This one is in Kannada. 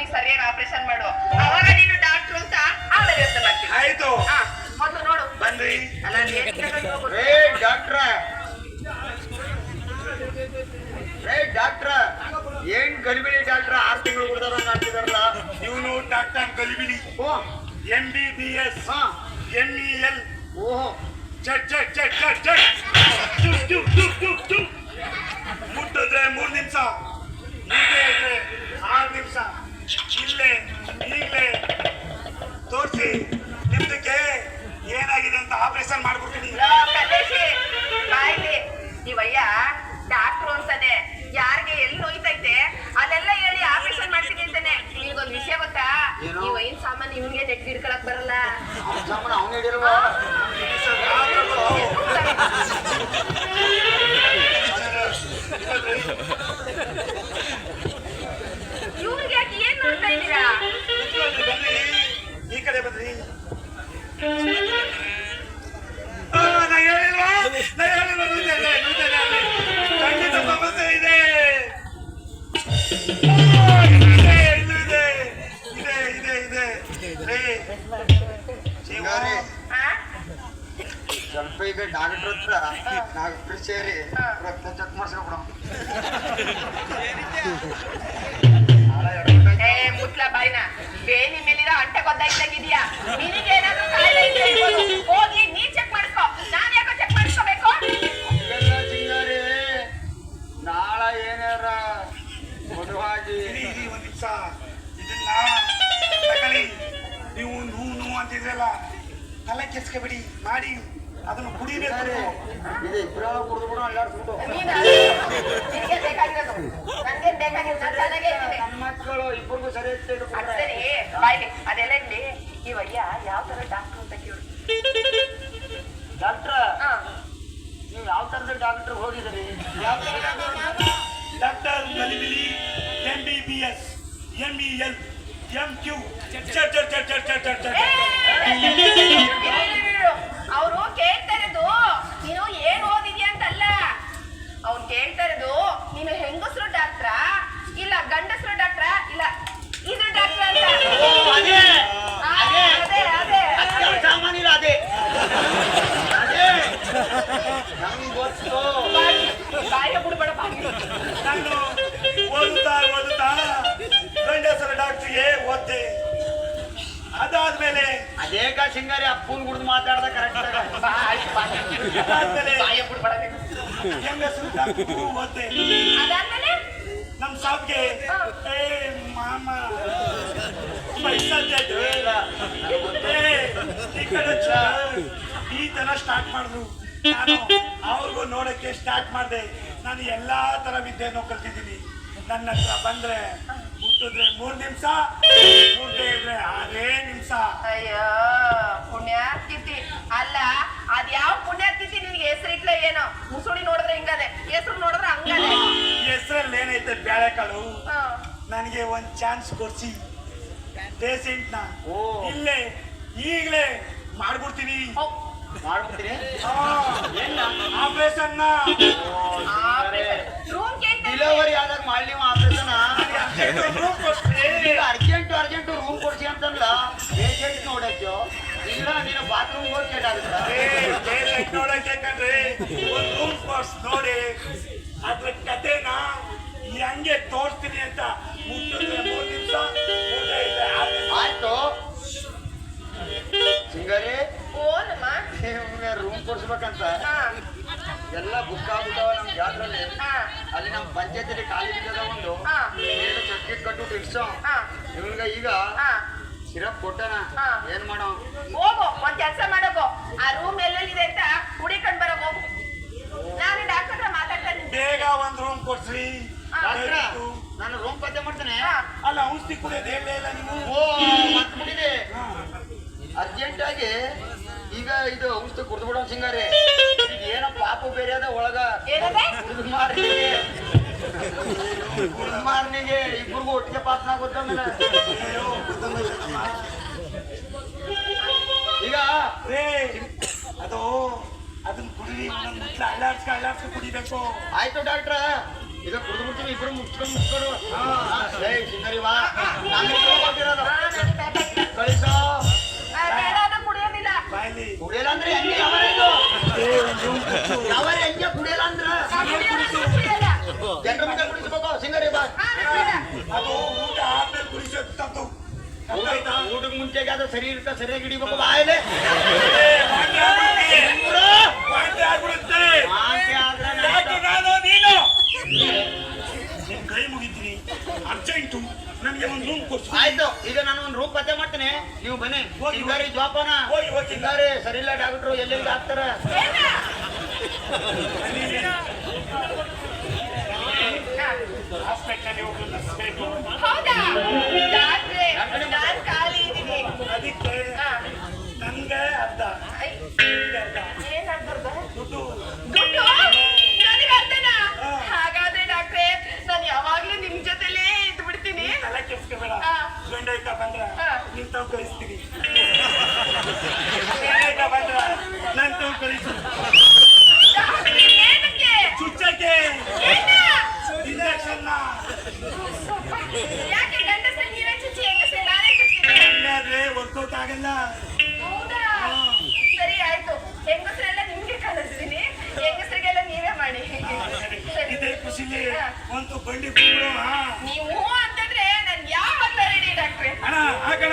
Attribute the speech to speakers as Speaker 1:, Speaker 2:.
Speaker 1: ಅವನಿಗೆ
Speaker 2: ಸರಿಯಾಗಿ ಆಪರೇಷನ್ ಮಾಡು.
Speaker 1: ಅವಾಗ
Speaker 2: ನೀನು ಡಾಕ್ಟರ್ ಅಂತ ಆಮೇಲೆ
Speaker 3: ಯೋಚನೆ ಮಾಡ್ತೀನಿ ಆಯ್ತು. ಮೊದಲು ನೋಡು. ಬನ್ರಿ ಡಾಕ್ಟ್ರ. ಡಾಕ್ಟ್ರ. ಏನ್ ಗಲಿಬಿಲಿ ಡಾಕ್ಟ್ರ? ಆರು ತಿಂಗಳು ಬಿಡ್ದಾರ ಮಾಡ್ತಿದಾರಲ್ಲ
Speaker 1: ಇವನು ಡಾಕ್ಟರ್ ಗಲಿಬಿಲಿ
Speaker 3: ಓ.
Speaker 1: M B B
Speaker 3: S
Speaker 1: M E L
Speaker 3: ಓಹೋ.
Speaker 1: ಜಡ್ ಜಡ್ ಜಡ್ ಜಡ್ ಜಡ್ ಸಮಸ್ಯೆ ಇದೆ?
Speaker 3: ಸ್ವಲ್ಪ ಈಗ ಡಾಕ್ಟರ್ ಹತ್ರ ಡಾಕ್ಟರ್ ಸೇರಿ. ರಕ್ತ ಚೆಕ್ ಮಾಡ್ಸ್ಕೊಬಿಡ ಮದುವಾಗಿ
Speaker 1: ಇರಿ, ಒಂದು ನಿಮಿಷ. ಇದನ್ನ ತಗೊಳ್ಳಿ. ನೀವು ನೂ ನೂ ಅಂತಿದ್ರಲ್ಲ ತಲೆ ಕೆಸ್ಕೊಬೇಡಿ ಮಾಡಿ. ಅದನ್ನು ಕುಡಿಬೇಕು.
Speaker 3: ಇದು ಇಬ್ಬರ ಕುಡಿದು ಕೂಡ ಅಲ್ಲಾಡ್ಸ್ಬಿಟ್ಟು ನನ್ನ ಮಕ್ಕಳು ಇಬ್ಬರಿಗೂ ಸರಿ
Speaker 2: ಅದೆಲ್ಲ ಇರ್ಲಿ ಇವಯ್ಯ ಯಾವ ತರ ಡಾಕ್ಟರ್ ಅಂತ ಕೇಳಿ.
Speaker 3: ಡಾಕ್ಟ್ರ?
Speaker 2: ಹಾ.
Speaker 3: ನೀವು ಯಾವ ತರದ ಡಾಕ್ಟರ್ ಹೋಗಿದ್ರಿ ಯಾವ ತರ
Speaker 1: doctor ಗಲಿಬಿಲಿ M B B S M E L M Q ಚಟ್ ಚಟ್ ಚಟ್ ಚಟ್ ಚಟ್ ಚಟ್ ಚಟ್
Speaker 2: ಅವರು ಕೇಳ್ತಾ
Speaker 1: ಅದಾದ್ಮೇಲೆ
Speaker 3: ಅದೇಕ ಸಿಂಗಾರಿ ಅಪ್ಪನ್ ಕುಡ್ದು ಮಾತಾಡ್ದ ಕರೆಕ್ಟ್
Speaker 1: ಓದ್ದೆ
Speaker 2: ಅದಾದ್ಮೇಲೆ
Speaker 1: ನಮ್ ಸಾಬ್ಗೆ ಏ ಮಾಮ. ಪೈಸಾ ಈ ಕಡೆ ಈ ತರ ಸ್ಟಾರ್ಟ್ ಮಾಡಿದ್ರು. ನಾನು ಅವ್ರಿಗೂ ನೋಡಕ್ಕೆ ಸ್ಟಾರ್ಟ್ ಮಾಡಿದೆ. ನಾನು ಎಲ್ಲಾ ತರ ವಿದ್ಯೆನೂ ಕಲ್ತಿದ್ದೀನಿ. ನನ್ನ ಹತ್ರ ಬಂದ್ರೆ ಮುಟ್ಟಿದ್ರೆ ಮೂರ್ ನಿಮಿಷ ಇದ್ರೆ ಅದೇ ನಿಮಿಷ.
Speaker 2: ಅಯ್ಯೋ ಪುಣ್ಯಾತಿಥಿ. ಅಲ್ಲ ಅದ್ ಯಾವ ಪುಣ್ಯಾತಿಥಿ ನಿನ್ಗೆ ಹೆಸರಿಟ್ಲ ಏನೋ? ಮುಸುಳಿ ನೋಡಿದ್ರೆ ಹಿಂಗದೆ. ಹೆಸರು ನೋಡಿದ್ರೆ ಹಂಗದೆ.
Speaker 1: ಹೆಸರಲ್ಲಿ ಏನೈತೆ ಬೇಳೆಕಾಳು
Speaker 2: ಕಾಳು
Speaker 1: ನನಗೆ ಒಂದ್ ಚಾನ್ಸ್ ಕೊಡ್ಸಿ. ಪೇಷಂಟ್
Speaker 3: ಓ.
Speaker 1: ಇಲ್ಲೇ ಈಗಲೇ ಮಾಡ್ಬಿಡ್ತೀನಿ.
Speaker 3: ಮಾಡ್ಬಿಡ್ತೀನಿ?
Speaker 1: ಆಪರೇಷನ್
Speaker 3: ಡಿಲಿವರಿ ಆದಾಗ ಮಾಡ್ಲಿ ಈಗ ಅರ್ಜೆಂಟ್ ಅರ್ಜೆಂಟ್ ರೂಮ್ ಕೊಡ್ಸಿ ಅಂತಂದ್ರ ಏಜೆಂಟ್ ನೋಡಕ್ಕೆ ಇಲ್ಲ ನೀನು ಬಾತ್ರೂಮ್ ಹೋಗಿ ಕೇಳಾಗುತ್ತ
Speaker 1: ನೋಡಕ್ಕೆ ಕಂಡ್ರೆ ಒಂದು ರೂಮ್ ಕೊಡ್ಸ್ ನೋಡಿ. ಅದ್ರ ಕತೆನ ಹೆಂಗೆ ತೋರಿಸ್ತೀನಿ ಅಂತ ಮೂರು ನಿಮಿಷ
Speaker 3: ಆಯ್ತು. ಸಿಂಗರಿ ರೂಮ್ ಕೊಡ್ಸ್ಬೇಕಂತ.
Speaker 2: ಹಾ.
Speaker 3: ಎಲ್ಲ ಬುಕ್ ಆಗ್ಬಿಟ್ಟವ ನಮ್ ಜಾತ್ರೆ
Speaker 2: ಹಾ.
Speaker 3: ಅಲ್ಲಿ ನಮ್ಮ ಪಂಚಾಯತಿಲಿ ಖಾಲಿ ಬಿದ್ದದ ಒಂದು
Speaker 2: ಹಾ.
Speaker 3: ಏನು ಸರ್ಟಿಫಿಕೇಟ್ ಕಟ್ಟು ಇಡ್ಸೋ.
Speaker 2: ಹಾ.
Speaker 3: ಇವ್ನಿಗೆ ಈಗ
Speaker 2: ಹಾ.
Speaker 3: ಸಿರಪ್ ಕೊಟ್ಟನ.
Speaker 2: ಹಾ.
Speaker 3: ಏನ್ ಮಾಡೋ?
Speaker 2: ಹೋಗು ಒಂದ್ ಕೆಲಸ ಮಾಡೋಗು ಆ ರೂಮ್ ಎಲ್ಲೆಲ್ಲಿದೆ ಅಂತ ಹುಡಿಕೊಂಡ್ ಬರೋ ಹೋಗು. ನಾನು ಡಾಕ್ಟರ್ ಹತ್ರ
Speaker 1: ಬೇಗ ಒಂದ್ ರೂಮ್ ಕೊಡ್ಸ್ರಿ.
Speaker 3: ನಾನು ರೂಮ್ ಪತ್ತೆ ಮಾಡ್ತೇನೆ.
Speaker 1: ಅಲ್ಲ ಔಷಧಿ ಕುಡಿಯೋದು ಹೇಳಲೇ ಇಲ್ಲ ನೀವು?
Speaker 3: ಓ
Speaker 1: ಮತ್ತೆ.
Speaker 3: ಅರ್ಜೆಂಟ್ ಆಗಿ ಈಗ ಇದು ಔಷಧಿ ಕುಡ್ದು ಬಿಡೋ ಸಿಂಗಾರಿ. ಮಾರನಿಗೆ ಇಬ್ಬರಿಗೂ ಒಟ್ಟಿಗೆ ಪಾತ್ರ ಗೊತ್ತಂದ್ರೆ ಈಗ
Speaker 1: ರೇ ಅದು ಅದನ್ನ ಕುಡಿ ಅಳ್ಳಾಡ್ಸ್ಕ ಅಳ್ಳಾಡ್ಸ್ಕ ಕುಡಿಬೇಕು.
Speaker 3: ಆಯ್ತು ಡಾಕ್ಟ್ರ. ಈಗ ಕುಡಿದು ಬಿಡ್ತೀವಿ ಇಬ್ರು ಮುಚ್ಕೊಂಡು ಮುಚ್ಕೊಂಡು.
Speaker 2: ರೇ ಕುಡಿಯಲ್ಲ ಅಂದ್ರೆ ಯಾವ
Speaker 1: ಹೆಂಗೆ
Speaker 3: ಊಟಕ್ಕೆ ಅದ ಸರಿ ಇರ್ತ ಸರಿಯಾಗಿ ಹಿಡಿಬೇಕು ಬಾಯಲೆ
Speaker 1: ನಿನ್ ಕೈ ಮುಗಿತೀನಿ. ಅರ್ಜೆಂಟು ನನಗೆ ಒಂದು ರೂಮ್ ಕೊಡ್ಸು.
Speaker 3: ಆಯ್ತು ಈಗ ನಾನು ಒಂದು ರೂಮ್ ಪತ್ತೆ ಮಾಡ್ತೀನಿ. ನೀವು ಬನ್ನಿ.
Speaker 1: ಹೋಗಿ,
Speaker 3: ಹಿಂಗಾರಿ ಜೋಪಾನ.
Speaker 1: ಹೋಗಿ, ಹೋಗಿ.
Speaker 3: ಹಿಂಗಾರಿ ಸರಿ ಇಲ್ಲ ಡಾಕ್ಟ್ರು ಎಲ್ಲೆಲ್ಲಿ ಹಾಕ್ತಾರ?
Speaker 2: ಹೌದಾ ಡಾಕ್ಟ್ರೆ ನಾನ್ ಖಾಲಿ ಇದ್ದೀನಿ
Speaker 1: ಅದಕ್ಕೆ
Speaker 2: ಹಾ.
Speaker 1: ನನ್ಗೆ ಅರ್ಧ. ದುಡ್ಡು.
Speaker 2: ಹಾಗಾದ್ರೆ ಡಾಕ್ಟ್ರೆ ನಾನು ಯಾವಾಗ್ಲೂ ನಿಮ್ ಜೊತೆಲೇ ಇದ್ದು ಬಿಡ್ತೀನಿ
Speaker 1: ತಲೆ ಬಂದ್ರ. ನಿನ್ ತಾವ್ ಕಳಿಸ್ತೀನಿ ಬಂದ್ರ ನನ್ ತಾವ್ ಚುಚ್ಚಕ್ಕೆ? ಆಗಲ್ಲ.
Speaker 2: ಹೌದಾ? ಸರಿ ಆಯ್ತು. ಹೆಂಗಸರೆಲ್ಲ ನಿಮ್ಗೆ ಕಳಿಸ್ತೀನಿ. ಹೆಂಗಸ್ರಿಗೆಲ್ಲ ನೀವೇ ಮಾಡಿ. ಸರಿ.
Speaker 1: ಇದೇ ಖುಷಿಲಿ. ಒಂದು ಬಂಡಿ
Speaker 2: ನೀವು ಅಂತಂದ್ರೆ ನನ್ ಯಾವ ರೆಡಿ ಡಾಕ್ಟ್ರೆ?
Speaker 1: ಅಣ್ಣ ಹಾಕಣ